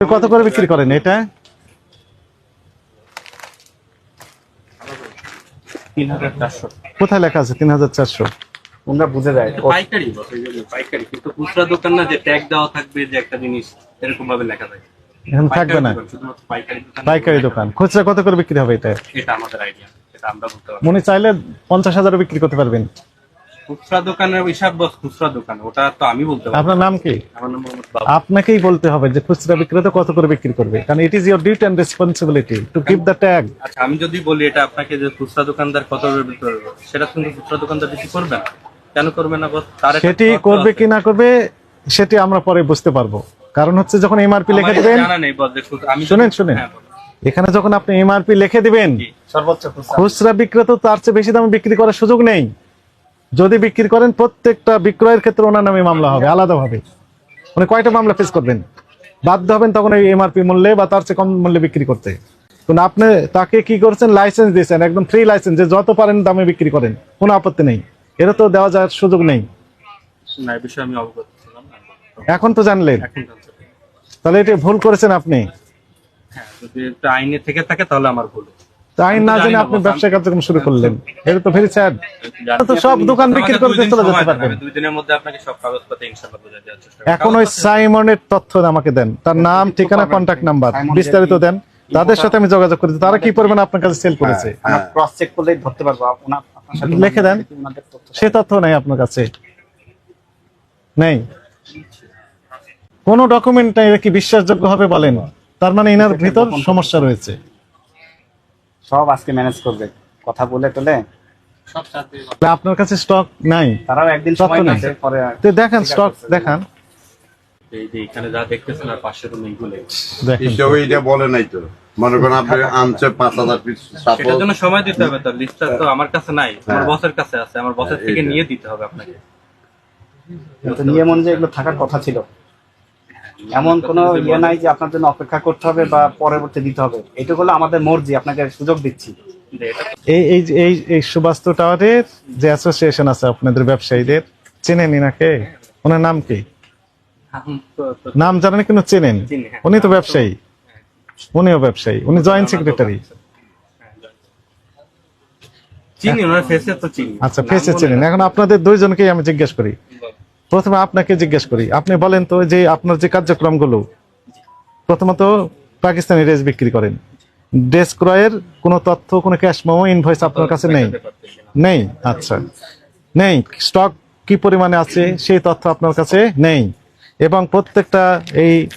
কত করে বিক্রি করেন এটা? কোথায় লেখা আছে তিন হাজার চারশো? ওনারা বুঝে যায়। পাইকারি পাইকারি। কিন্তু খুচরা দোকান না যে ট্যাগ দেওয়া থাকবে যে একটা জিনিস এরকম ভাবে লেখা থাকে। এখন থাকবে না? পাইকারি দোকান। পাইকারি দোকান। খুচরা কত করে বিক্রি হবে এটা? এটা আমাদের আইডিয়া এটা আমরা বলতে পারব। মনে চাইলে পঞ্চাশ হাজারও বিক্রি করতে পারবেন। খুচরা দোকানের হিসাব বস খুচরা দোকান ওটা তো আমি বলতে পারব আপনার নাম কি? আমার নাম মোহাম্মদ বাবু। আপনাকেই বলতে হবে যে খুচরা বিক্রেতা কত করে বিক্রি করবে কারণ it is your duty and responsibility to keep the tag আচ্ছা আমি যদি বলি এটা আপনাকে যে খুচরা দোকানদার কত বিক্রি করবে সেটা কিন্তু খুচরা দোকানদার বেশি করবে না। কেন করবে না? বস তার সেটি করবে কি না করবে সেটি আমরা পরে বুঝতে পারব। কারণ হচ্ছে যখন এমআরপি লিখে দিবেন শুনেন শুনেন। হ্যাঁ, এখানে যখন আপনি এমআরপি লিখে দিবেন সর্বোচ্চ খুচরা। খুচরা বিক্রেতা তার চেয়ে বেশি দামে বিক্রি করার সুযোগ নেই। যদি বিক্রি করেন প্রত্যেকটা বিক্রয়ের ক্ষেত্রে ওনার নামে মামলা হবে আলাদাভাবে। মানে কয়টা মামলা ফেস করবেন? বাধ্য হবেন তখন এই এমআরপি মূল্যে বা তার চেয়ে কম মূল্যে বিক্রি করতে। কিন্তু আপনি তাকে কি করছেন? লাইসেন্স দিয়েছেন একদম ফ্রি লাইসেন্স যে যত পারেন দামে বিক্রি করেন কোনো আপত্তি নেই। এটা তো দেওয়া যাওয়ার সুযোগ নেই। এখন তো জানলেন। তাহলে এটা ভুল করেছেন আপনি। হ্যাঁ যদি আইনে থেকে থাকে তাহলে আমার ভুল আইন না জেনে আপনি ব্যবসা কার্যক্রম শুরু করলেন। এটা তো ভেরি স্যাড তো সব দোকান বিক্রি দিন চলে যেতে পারবেন। দুই দিনের মধ্যে আপনাকে সব কাগজপত্র ইনশাআল্লাহ বুঝে দেওয়ার চেষ্টা এখন ওই সাইমনের তথ্য আমাকে দেন। তার নাম ঠিকানা কন্ট্যাক্ট নাম্বার বিস্তারিত দেন। তাদের সাথে আমি যোগাযোগ করেছি। তারা কি পরিমাণ আপনার কাছে সেল করেছে? ক্রস চেক করলেই ধরতে পারব। আপনার সাথে লিখে দেন। সে তথ্য নাই আপনার কাছে। নেই। কোন ডকুমেন্ট নাই এটা কি বিশ্বাসযোগ্য হবে বলেন? তার মানে এনার ভিতর সমস্যা রয়েছে। সব আজকে ম্যানেজ করবে। কথা বলে টলে আপনার কাছে স্টক নাই। তারাও একদিন সময়। পরে তো দেখেন স্টক দেখান। এই যে এখানে যা দেখতেছেন আর পাশের রুম এইগুলো দেখেন। হিসাবে এটা বলে নাই তো। মনে করেন আপনি আনছে পাঁচ হাজার পিস সেটার জন্য সময় দিতে হবে তো লিস্টটা তো আমার কাছে নাই আমার হ্যাঁ। বসের কাছে আছে আমার বসের থেকে নিয়ে দিতে হবে আপনাকে। কিন্তু নিয়ম অনুযায়ী এগুলো থাকার কথা ছিল। এমন কোন ইয়ে নাই যে আপনার জন্য অপেক্ষা করতে হবে বা পরবর্তী দিতে হবে। এটা হলো আমাদের মর্জি আপনাকে সুযোগ দিচ্ছি। এই এই যে- এই এই সুবাস্তু টাওয়ারের যে অ্যাসোসিয়েশন আছে আপনাদের ব্যবসায়ীদের চেনেন ইনাকে? ওনার নাম কি? নাম জানেন কিন্তু চেনেন। উনি তো ব্যবসায়ী। উনিও ব্যবসায়ী। উনি জয়েন্ট সেক্রেটারি চিনি ওনার ফেসে তো চিনি। আচ্ছা ফেসে চেনেন। এখন আপনাদের দুইজনকেই আমি জিজ্ঞেস করি। প্রথমে আপনাকে জিজ্ঞেস করি। আপনি বলেন তো যে আপনার যে কার্যক্রমগুলো, প্রথমত পাকিস্তানি ড্রেস বিক্রি করেন। ড্রেস ক্রয়ের কোনো তথ্য, কোনো ক্যাশ মেমো ইনভয়েস আপনার কাছে নেই। নেই? আচ্ছা। নেই? স্টক কি পরিমাণে আছে, সেই তথ্য আপনার কাছে নেই। এবং প্রত্যেকটা এই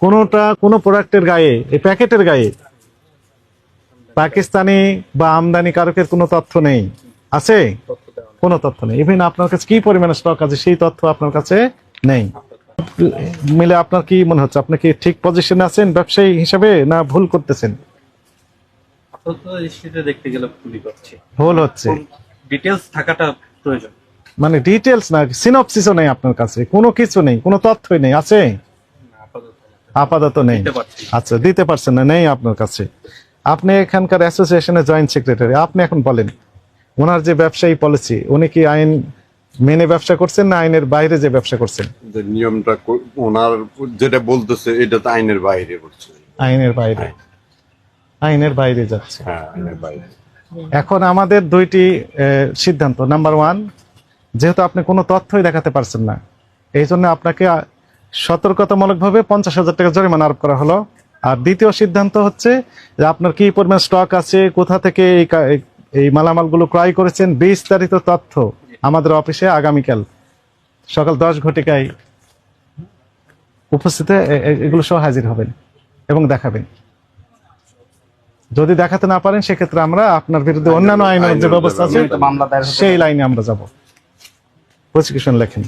কোনোটা কোনো প্রোডাক্টের গায়ে, এই প্যাকেটের গায়ে পাকিস্তানি বা আমদানি কারকের কোনো তথ্য নেই। আছে। কোনো তথ্য নেই। ইভেন আপনার কাছে কি পরিমাণে স্টক আছে সেই তথ্য আপনার কাছে নেই। মিলে আপনার কি মনে হচ্ছে? আপনি কি ঠিক পজিশনে আছেন ব্যবসায়ী হিসাবে না ভুল করতেছেন? আপাতত এই শীতে দেখতে গেলে ভুল হচ্ছে। ডিটেলস থাকাটা প্রয়োজন। মানে ডিটেলস না সিনপসিসও নেই আপনার কাছে। কোনো কিছু নেই কোনো তথ্যই নেই। আছে? আপাতত নেই। আচ্ছা দিতে পারছেন না নেই আপনার কাছে। আপনি এখানকার অ্যাসোসিয়েশনের জয়েন্ট সেক্রেটারি আপনি এখন বলেন। ওনার যে ব্যবসায়ী পলিসি উনি কি আইন মেনে ব্যবসা করছেন না আইনের বাইরে যে ব্যবসা করছেন? নিয়মটা ওনার যেটা বলতেছে এটা তো আইনের বাইরে করছে। আইনের বাইরে। আইনের বাইরে যাচ্ছে। হ্যাঁ আইনের বাইরে। এখন আমাদের দুইটি সিদ্ধান্ত। নাম্বার ওয়ান যেহেতু আপনি কোনো তথ্যই দেখাতে পারছেন না এই জন্য আপনাকে সতর্কতামূলকভাবে পঞ্চাশ হাজার টাকা জরিমানা আরোপ করা হলো। আর দ্বিতীয় সিদ্ধান্ত হচ্ছে যে আপনার কি পরিমাণ স্টক আছে কোথা থেকে এই এই- মালামালগুলো ক্রয় করেছেন বিস্তারিত তথ্য আমাদের অফিসে আগামীকাল সকাল দশ ঘটিকায় উপস্থিত এগুলো সহ হাজির হবেন এবং দেখাবেন। যদি দেখাতে না পারেন সেক্ষেত্রে আমরা আপনার বিরুদ্ধে অন্যান্য আইনের যে ব্যবস্থা আছে। সেই লাইনে আমরা যাব। প্রসিকিউশন লেখেন।